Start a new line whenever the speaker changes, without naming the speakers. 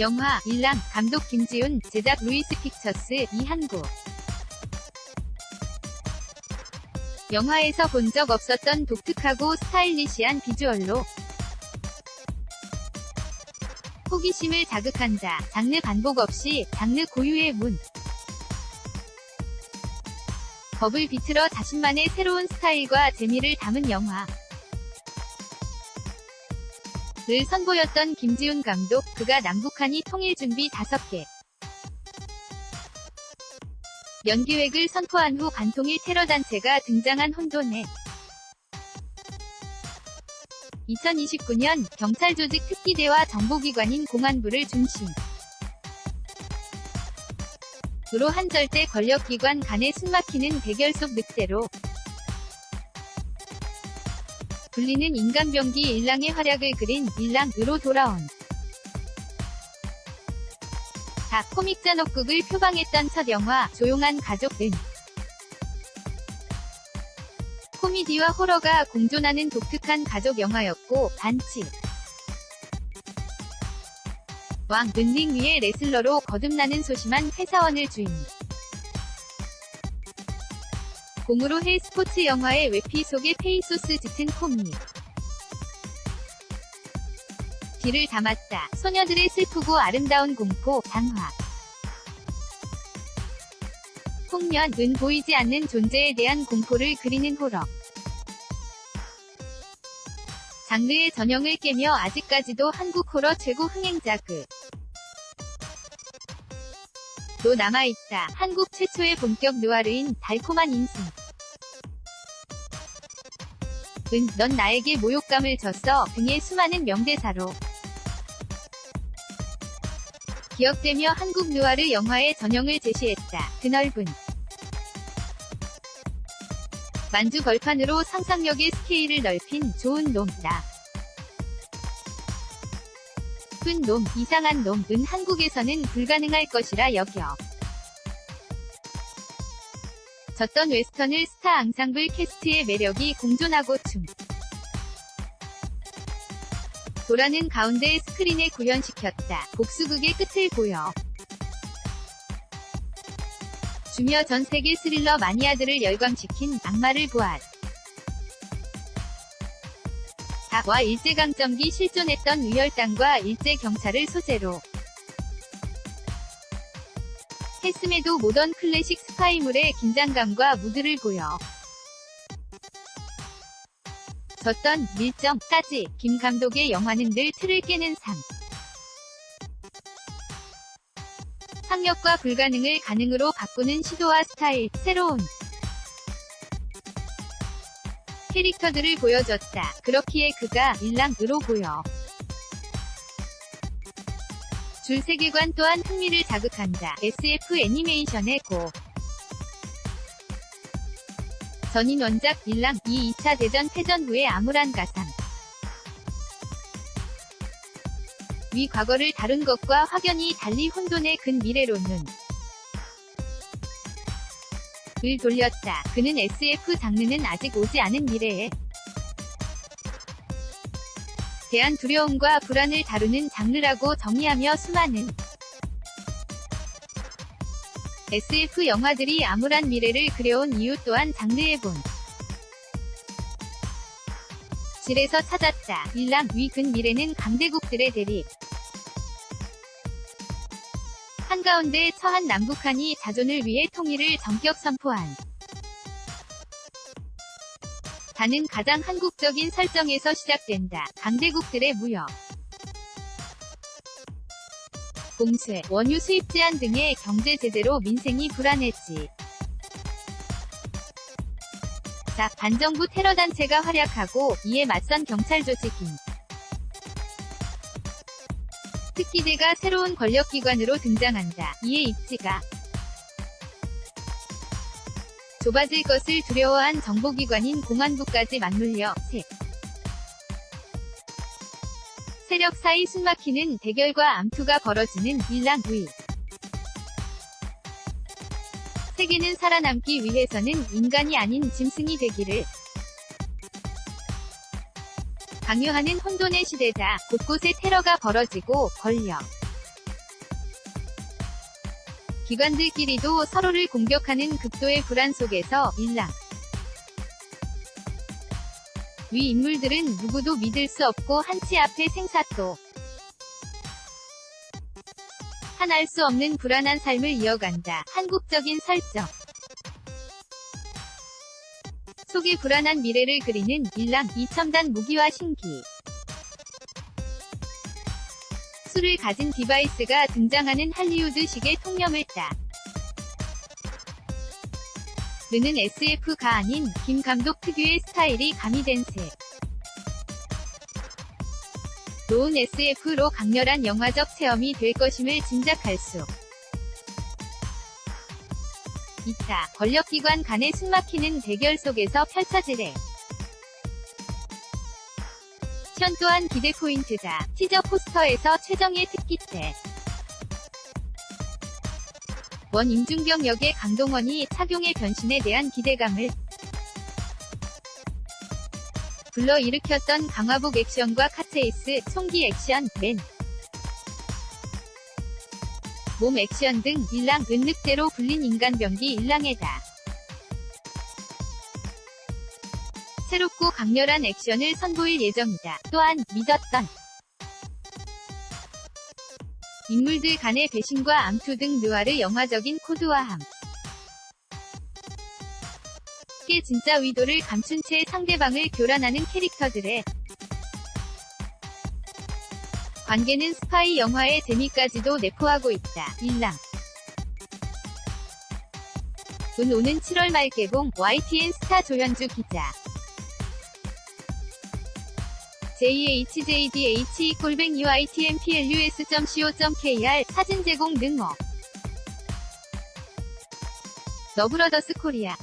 영화 일랑 감독 김지훈 제작 루이스 픽처스 이한구 영화에서 본 적 없었던 독특하고 스타일리시한 비주얼로 호기심을 자극한다. 장르 반복 없이 장르 고유의 문. 법을 비틀어 자신만의 새로운 스타일과 재미를 담은 영화. 를 선보였던 김지훈 감독, 그가 남북한이 통일 준비 5개. 연기획을 선포한 후 반통일 테러 단체가 등장한 혼돈에 2029년 경찰 조직 특기대와 정보기관인 공안부를 중심 으로 한 절대 권력기관 간의 숨막히는 대결 속 늑대로 불리는 인간병기 일랑의 활약을 그린 일랑으로 돌아온. 다 코믹 잔혹극을 표방했던 첫 영화 조용한 가족은. 코미디와 호러가 공존하는 독특한 가족 영화였고 반치 왕 은링 위의 레슬러로 거듭나는 소심한 회사원을 주인 공으로 해 스포츠 영화의 외피 속의 페이소스 짙은 코미 뒤를 담았다. 소녀들의 슬프고 아름다운 공포, 장화. 홍련 은 보이지 않는 존재에 대한 공포를 그리는 호러. 장르의 전형을 깨며 아직까지도 한국 호러 최고 흥행작을 로 남아있다. 한국 최초의 본격 느와르인 달콤한 인생. 은, 넌 나에게 모욕감을 줬어 등의 수많은 명대사로 기억되며 한국 느와르 영화의 전형을 제시했다. 드넓은 만주 벌판으로 상상력의 스케일을 넓힌 좋은 놈다. 쁜 놈, 이상한 놈은 한국에서는 불가능할 것이라 여겨. 졌던 웨스턴을 스타 앙상블 캐스트의 매력이 공존하고 춤. 도라는 가운데 스크린에 구현시켰다. 복수극의 끝을 보여. 주며 전 세계 스릴러 마니아들을 열광시킨 악마를 보았. 닭와 일제강점기 실존했던 위혈당과 일제경찰을 소재로 했음에도 모던 클래식 스파이물의 긴장감과 무드를 보여 졌던 밀점까지 김 감독의 영화는 늘 틀을 깨는 삶. 상력과 불가능을 가능으로 바꾸는 시도와 스타일, 새로운 캐릭터들을 보여줬다. 그렇기에 그가 일랑으로 보여. 줄 세계관 또한 흥미를 자극한다. SF 애니메이션의 고. 전인 원작 일랑 2 2차 대전 패전 후의 암울한 가상. 위 과거를 다룬 것과 확연히 달리 혼돈의 근 미래로는 을 돌렸다. 그는 SF 장르는 아직 오지 않은 미래에 대한 두려움과 불안을 다루는 장르라고 정의하며 수많은 SF 영화들이 암울한 미래를 그려온 이유 또한 장르의 본 질에서 찾았다. 일랑 위근 미래는 강대국들의 대립 한가운데 처한 남북한이 자존을 위해 통일을 전격 선포한 다는 가장 한국적인 설정에서 시작된다. 강대국들의 무역 공세, 원유 수입 제한 등의 경제 제재로 민생이 불안했지. 자, 반정부 테러 단체가 활약하고 이에 맞선 경찰 조직인 특기대가 새로운 권력기관으로 등장한다. 이에 입지가 좁아질 것을 두려워한 정보기관인 공안부까지 맞물려 세 세력 사이 숨막히는 대결과 암투가 벌어지는 일랑 위. 세계는 살아남기 위해서는 인간이 아닌 짐승이 되기를 강요하는 혼돈의 시대다. 곳곳에 테러가 벌어지고 권력 기관들끼리도 서로를 공격하는 극도의 불안 속에서 일랑. 위 인물들은 누구도 믿을 수 없고 한치 앞에 생사또 한 알 수 없는 불안한 삶을 이어간다. 한국적인 설정. 속의 불안한 미래를 그리는 일랑 이첨단 무기와 신기. 술을 가진 디바이스가 등장하는 할리우드식의 통념을 따. 르는 SF가 아닌 김 감독 특유의 스타일이 가미된 새. 좋은 SF로 강렬한 영화적 체험이 될 것임을 짐작할 수 있다. 권력기관 간의 숨막히는 대결 속에서 펼쳐지래. 션 또한 기대 포인트다. 티저 포스터에서 최정의 특기때. 원 임준경 역의 강동원이 착용의 변신에 대한 기대감을 불러일으켰던 강화복 액션과 카체이스, 총기 액션, 맨, 몸 액션 등 일랑 은늑대로 불린 인간병기 일랑에다. 새롭고 강렬한 액션을 선보일 예정이다. 또한 믿었던 인물들 간의 배신과 암투 등 느와르 영화적인 코드화함. 게 진짜 위도를 감춘 채 상대방을 교란하는 캐릭터들의 관계는 스파이 영화의 재미까지도 내포하고 있다. 일랑 운 오는 7월 말 개봉 YTN 스타 조현주 기자 jhjdh 골뱅 uitmplus.co.kr 사진 제공 능어 너브러더스 코리아